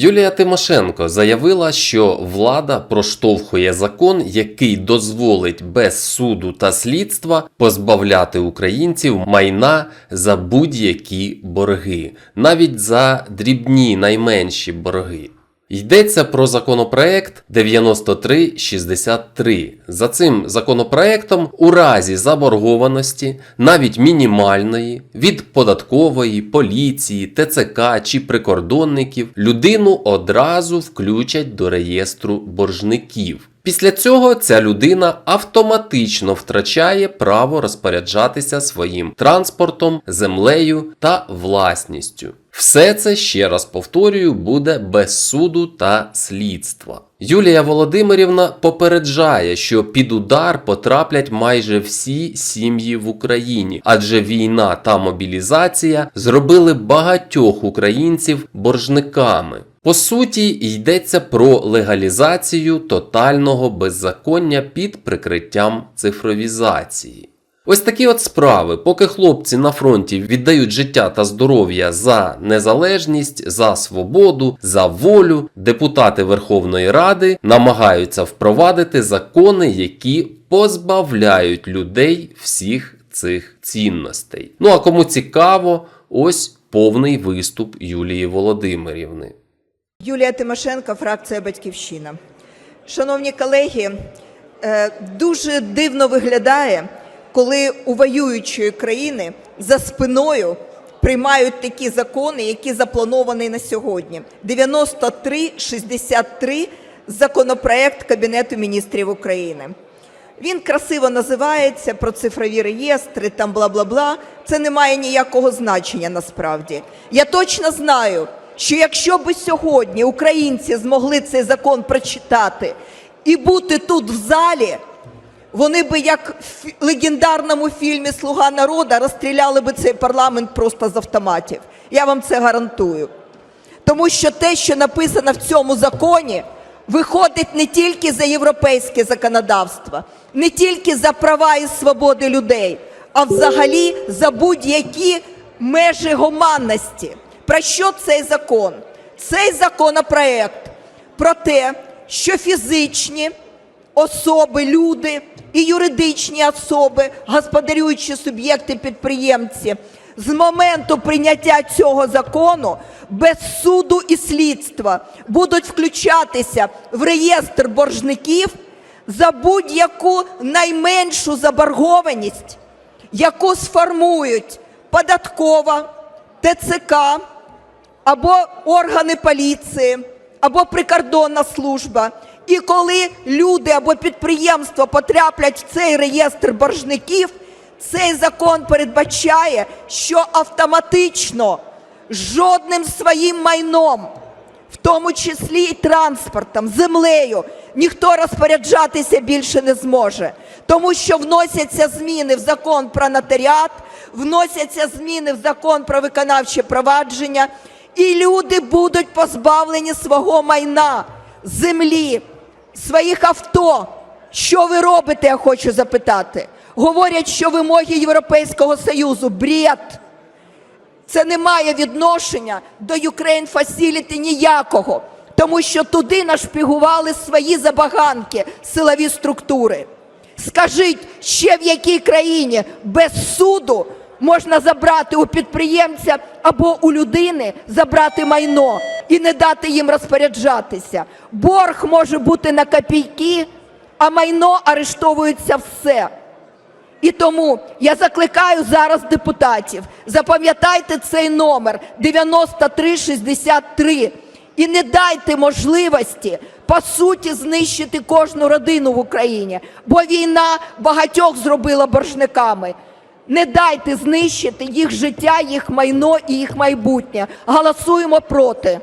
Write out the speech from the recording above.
Юлія Тимошенко заявила, що влада проштовхує закон, який дозволить без суду та слідства позбавляти українців майна за будь-які борги, навіть за дрібні найменші борги. Йдеться про законопроект 9363. За цим законопроектом у разі заборгованості, навіть мінімальної, від податкової, поліції, ТЦК чи прикордонників, людину одразу включать до реєстру боржників. Після цього ця людина автоматично втрачає право розпоряджатися своїм транспортом, землею та власністю. Все це ще раз повторюю, буде без суду та слідства. Юлія Володимирівна попереджає, що під удар потраплять майже всі сім'ї в Україні, адже війна та мобілізація зробили багатьох українців боржниками. По суті, йдеться про легалізацію тотального беззаконня під прикриттям цифровізації. Ось такі от справи, поки хлопці на фронті віддають життя та здоров'я за незалежність, за свободу, за волю, депутати Верховної Ради намагаються впровадити закони, які позбавляють людей всіх цих цінностей. Ну а кому цікаво, ось повний виступ Юлії Володимирівни. Юлія Тимошенко, фракція Батьківщина. Шановні колеги, е, дуже дивно виглядає, коли у воюючої країни за спиною приймають такі закони, які заплановані на сьогодні. 9363 законопроект Кабінету міністрів України. Він красиво називається про цифрові реєстри, там бла-бла-бла. Це не має ніякого значення насправді. Я точно знаю, що якщо б сьогодні українці змогли цей закон прочитати і бути тут в залі, вони би, як в легендарному фільмі Слуга народу розстріляли би цей парламент просто з автоматів. Я вам це гарантую. Тому що те, що написано в цьому законі, виходить не тільки за європейське законодавство, не тільки за права і свободи людей, а взагалі за будь-які межі гуманності. Про що цей закон? Цей законопроект про те, що фізичні особи, люди і юридичні особи, господарюючі суб'єкти підприємці, з моменту прийняття цього закону без суду і слідства будуть включатися в реєстр боржників за будь-яку найменшу заборгованість, яку сформують податкова, ТЦК, або органи поліції, або прикордонна служба. І коли люди або підприємства потраплять в цей реєстр боржників, цей закон передбачає, що автоматично жодним своїм майном, в тому числі і транспортом, землею, ніхто розпоряджатися більше не зможе. Тому що вносяться зміни в закон про нотаріат, вносяться зміни в закон про виконавче провадження, і люди будуть позбавлені свого майна, землі, своїх авто. Що ви робите, я хочу запитати. Говорять, що вимоги Європейського Союзу бред. Це не має відношення до Ukraine Facility ніякого, тому що туди нашпігували свої забаганки, силові структури. Скажіть, ще в якій країні без суду можна забрати у підприємця або у людини забрати майно і не дати їм розпоряджатися. Борг може бути на копійки, а майно арештовується все. І тому я закликаю зараз депутатів, запам'ятайте цей номер 9363 і не дайте можливості по суті знищити кожну родину в Україні, бо війна багатьох зробила боржниками. Не дайте знищити їх життя, їх майно і їх майбутнє. Голосуємо проти.